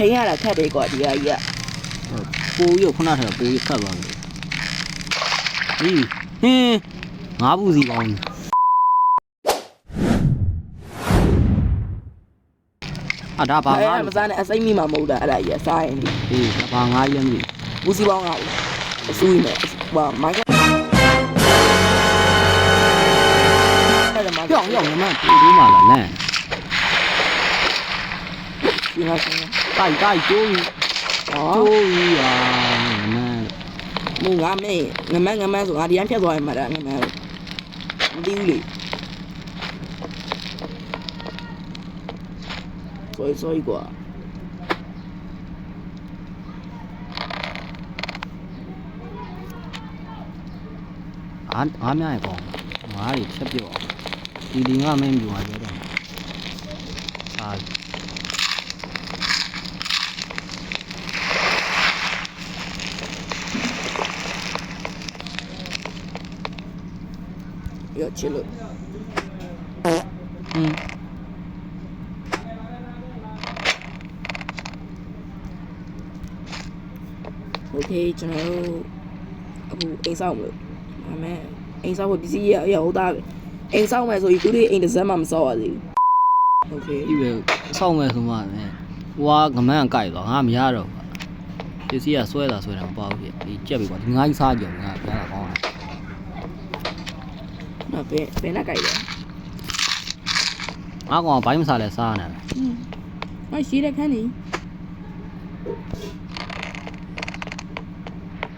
ထိန်ရတာခက်တယ်ကွာဒီဟာကြီးကပိုးရုပ်ခုနထက်ပိုးရခတ်သွားပြီဟီးဟင်းငါးဘူးစီပေါင်းအဒါပါငါအဲ့မစားနဲ့အစိမ့်မိမှာမဟုတ်တာအဲ့ဒါကြီးကစားရင်ဒီဟေးဒါပါငါးရက်မြည်ဘူးစီပေါင်းကလေအဆူးနေဟာမိုင်းကအဲ့ဒါမှပြောင်းရောက်နေမှပြေးပြီးမှလာလန့် ဒီဟာရှင်တိုက်တိုက်ကျိုးကြီးဟောကျိုးကြီးอ่ะမန်းမူငါမေးငမန်းငမန်းဆိုငါဒီတိုင်းဖြတ်သွားရင်မှတာငမန်းမသိဘူးလေ sorry sorry ကွာအားအားများရပေါ့ငါးတွေချက်ပြော့ဒီဒီငါမင်းပြူပါကြတော့အာ ရောချစ်လို့ ဟင်း โอเคကျွန်တော်တို့အခုအိမ်ဆောင်မလို့အမေအိမ်ဆောင်ဖို့ပစ္စည်းရရဟုတ်သားပဲအိမ်ဆောင်မယ်ဆိုရင်သူတွေအိမ်တစ်စက်မှမဆောက်ရသေးဘူးโอเค ဒီပဲစောင့်မယ်ဆိုမှလည်းဟွာငမန်းကြိုက်တော့ငါမရတော့ဘူးပစ္စည်းကဆွဲတာဆွဲတာမပေါ့ဘူးဒီကြက်ပြီကွာဒီငါးကြီးစားကြတယ်ငါပြတာကောင်းတယ် နော်ဘယ်ဘယ်နဲ့ကြိုက်လဲငါကောင်ဘိုင်းမစားလဲစားနေတယ်อืมဟောရှိတဲ့ခန်းနေ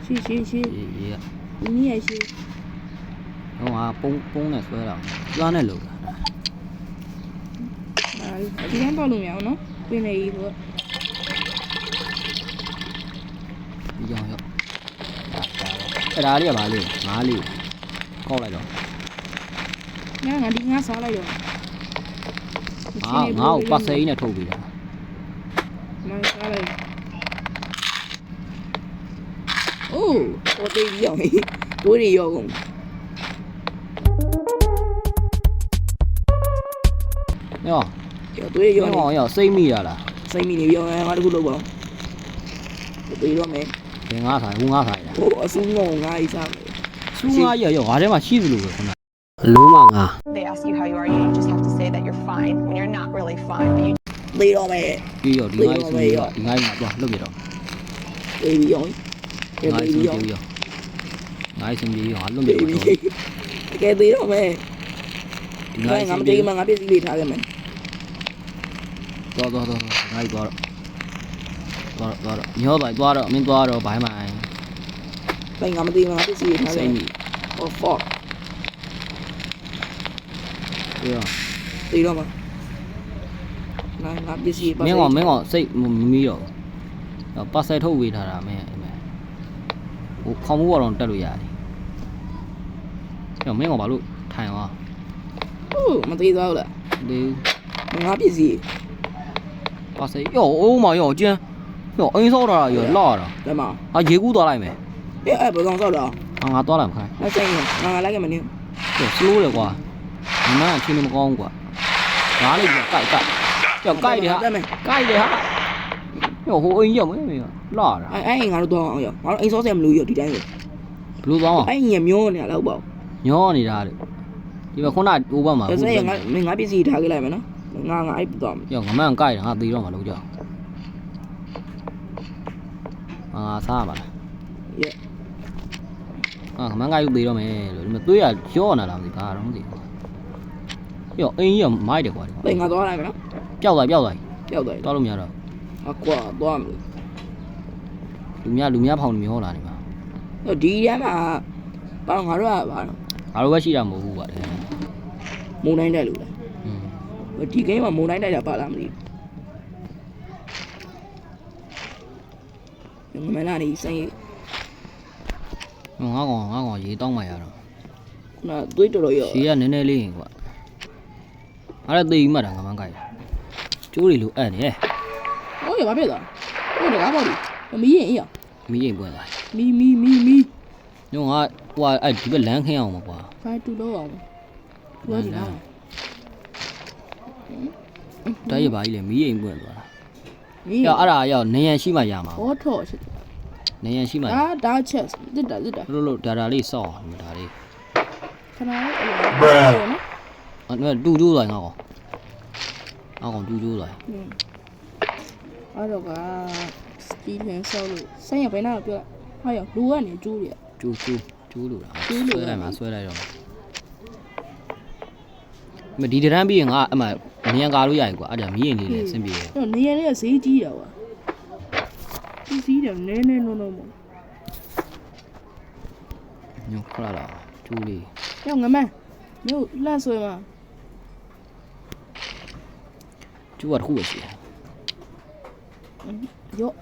ရှိရှိရှိဒီဒီကဒီနည်းရရှိဟိုဟာပုံပုံနဲ့ဆွဲတာကျွမ်းနဲ့လို့အာဒီကန်းတော့လို့မရအောင်နော်ပြင်နေကြီးဆိုဒီကြောင်ရောက်အဲ့ဒါလေးကဘာလေးငါးလေးကောက်လိုက်တော့ ငါငါဒီငါစားလိုက်ရောငါငါ့ကိုပတ်စိန်နဲ့ထုတ်ပြီးတာမစားလိုက်အိုးဟိုတေးရောင်းတိုးရီရောကုန်ညောရောတွေးညောရောနေကောင်ရောစိတ်မိရလားစိတ်မိနေရောငါတခုလုပ်ပါဦးတွေးတော့မယ်ဘယ်ငါးဆိုင်ဟိုငါးဆိုင်လားဟိုအဆူးငုံငါအိစားမယ်စူးငါးရရောငါထဲမှာရှိသလိုပဲခုန လုံးမငါ They ask you how you are, you just have to say that you're fine when you're not really fine. But you တွေးတော့မယ်ပြီးရောဒီငါးကြီးစူးရောဒီငါးကြီးမှာတော့လွတ်ပြတော့တွေးပြီးရောဒီငါးကြီးစူးပြီးရောငါးကြီးစူးပြီးရောလွတ်ပြတွေးတော့ပြီးကဲတွေးတော့မယ်ဒီငါငါးကြီးငါစူးမပြီးတေးမှငါပြည့်စည်လေးထားခဲ့မယ်တော့တော့တော့ငါးကြီးသွားတော့သွားတော့ညောတော့သွားတော့မင်းသွားတော့ဘိုင်းမိုင်းတိုင်းငါမတေးမှငါပြည့်စည်လေးထားစိခဲ့တ်မယ်မိဟော fuck ပြီးတော့တွေးတော့မှာငါငါပြည့်စည်မင်းကောင်မင်းကောင်စိတ်မမီးတော့တော့ပတ်ဆက်ထုတ်ဝေးထားတာမင်းအဲ့မဲ့ဟိုခေါင်းမိုးကတော့တက်လို့ရတယ်အဲ့မင်းကောင်ဘာလို့ထိုင်သွားဟိုမသေးသွားဘူးလားဒီငါပြည့်စည်ပတ်ဆက်ယောအိုးမယောကျန်းယောအင်းစောတာယောလာတာဒါမှအာရေကူးသွားလိုက်မယ်အဲ့အဲ့ဘယ်ကောင်ဆောက်တော့အာငါသွားလိုက်မခိုင်းလက်ဆိုင်ငါငါလိုက်ခဲ့မနေယော slow လေကွာ ဒီမှာအချင်းမကောင်းကွာငါလေးကကြိုက်ကြိုက်ယောကြိုက်တယ်ဟာတက်မယ်ကြိုက်တယ်ဟာယောဟိုအင်းရောက်မင်းမင်းလာတာအဲ့အဲ့ငါတို့တော့အောင်ရောငါတို့အိမ်ဆောက်ဆက်မလို့ရောဒီတိုင်းဆိုဘလို့သွားအောင်အဲ့ညမျောနေရလောက်ပေါ့ညောနေတာလေဒီမှာခုနအိုးဘက်မှာဒါဆိုရင်ငါမင်းငါပြည့်စည်ထားခဲ့လိုက်မယ်နော်ငါငါအဲ့ပတော့မယ်ယောငမန်ကြိုက်တယ်ငါသေးတော့မလို့ကြောက်အာစားပါလားရဲအာငမန်ကြိုက်သေးတော့မယ်လို့ဒီမှာသွေးရရော့နေလားမသိဘာတော့မသိဘူး ယောအင်းကြီးကမိုက်တယ်ကွာတိတ်ငါသွားလိုက်မယ်နော်ပျောက်သွားပျောက်သွားပျောက်သွားပြီသွားလို့မရတော့အကွာသွားမယ်လူများလူများဖောင်မျောလာနေမှာတော့ဒီရမ်းမှာဘာငါတို့ကဘာတော့ငါတို့ပဲရှိတာမဟုတ်ဘူးကွာတဲ့မုံတိုင်းတက်လို့လားอืมဒီဂိမ်းမှာမုံတိုင်းတိုက်တာပါလားမသိဘူးငမလာနေစိတ်ငါကောင်ငါကောင်ရေတောင်းမှရတော့ခုနသွေးတော်တော်ရော ရေကနည်းနည်းလေးရင်ကွာ အဲ့ဒါသိပြီးမှတ်တာငမန်ကြိုက်ကျိုးတွေလိုအပ်နေဟိုရဘာဖြစ်သွားဟိုတကားပေါ့ဒီမီးရင်အေးရမီးရင်ပွင့်သွားမီးမီးမီးမီးညောငါဟိုအဲ့ဒီဘက်လမ်းခင်းအောင်ပါကွာဖိုင်တူတော့အောင်ဝါဒီလားတိုက်ရပါကြီးလေမီးရင်ပွင့်သွားတာမင်း။အဲ့အဲ့ဒါရောက်နေရန်ရှိမှရမှာဘောထော်ရှိ။နေရန်ရှိမှရဒါဒါချက်တစ်တာတစ်တာလို့လို့ဒါဒါလေးစောက်အောင်ဒါလေးခဏလေးအဲ့လိုနော်အဲ့ တူကျိုးသွားငါကောင်ငါကောင်တူကျိုးသွားอืมအဲ့တော့ကစတီလန်ဆောက်လို့ဆိုင်ရဘယ်နာပြောဟာရလူကနေကျိုးရကျိုးကျိုးကျိုးလို့လားကျိုးလို့ဆွဲလားလိုက်မှာဆွဲလိုက်တော့မဒီတရမ်းပြီးရင်ငါအမှနေရန်ကာလို့ရရင်ကွာအဲ့ဒါမီးရင်လေးလေးအဆင်ပြေတယ်အဲ့နေရလေးကဈေးကြီးတာကွာဒီဈေးတယ်နည်းနည်းနုံနုံပေါ့ညခရလာကျိုးလေးရောငမန်းမြို့လှန့်ဆွဲမှာ ကျိုးကတစ်ခုပဲရှိတယ်ရော့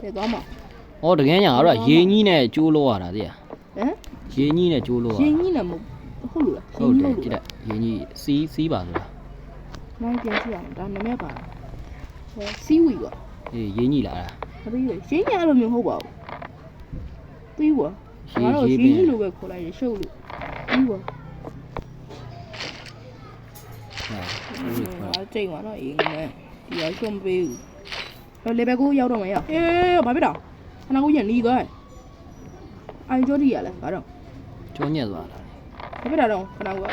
ပြေသွားမှာ။အော်တကယ်ညာအဲ့ဒါရေကြီးနဲ့ကျိုးလို့ရတာတည်းဟမ်။ရေကြီးနဲ့ကျိုးလို့ရရတာင်းကြီးနေမဟုတ်လို့လားဟုတ်တယ်လို့ကြည့်လိုက်ရေကြီးစီးစီးပါဆိုတာနိုင်ပြန်ကြည့်အောင်ဒါနမဲပါဟဲစီဝီကွာအေးရေကြီးလာတာမသိဘူးရင်းကြီးအဲ့လိုမျိုးမဟုတ်ပါဘူးသိကွာရေငါတို့ရေရင်းပင်ကြီးလိုပဲခေါ်လိုက်ရရှုပ်လို့သိကွာဟာ ငါကြိတ်သွားတော့အေးငမဲဒီရောက်ရှုံးမပေးဘူးဟဲလေဘက်ကိုရောက်တော့မရအေးဘာဖြစ်တာခဏကိုရနီးသွားအိုင်ဂျိုဒီရလဲဘာတော့ကျောညက်သွားတာဘာဖြစ်တာတော့ခဏကိုဘာ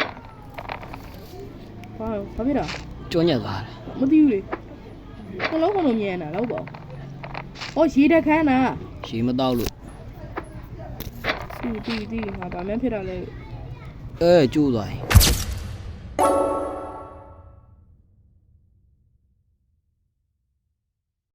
ဘာဖြစ်တာကျောညက်သွားတာမသိဘူးလေနှလုံးကုန်လို့မြင်နေတာတော့ပေါ့ဩရေတက်ခမ်းတာရေမတော့လို့တီတီတီငါဗာမန်းဖြစ်တာလဲအဲကျိုးသွားရင်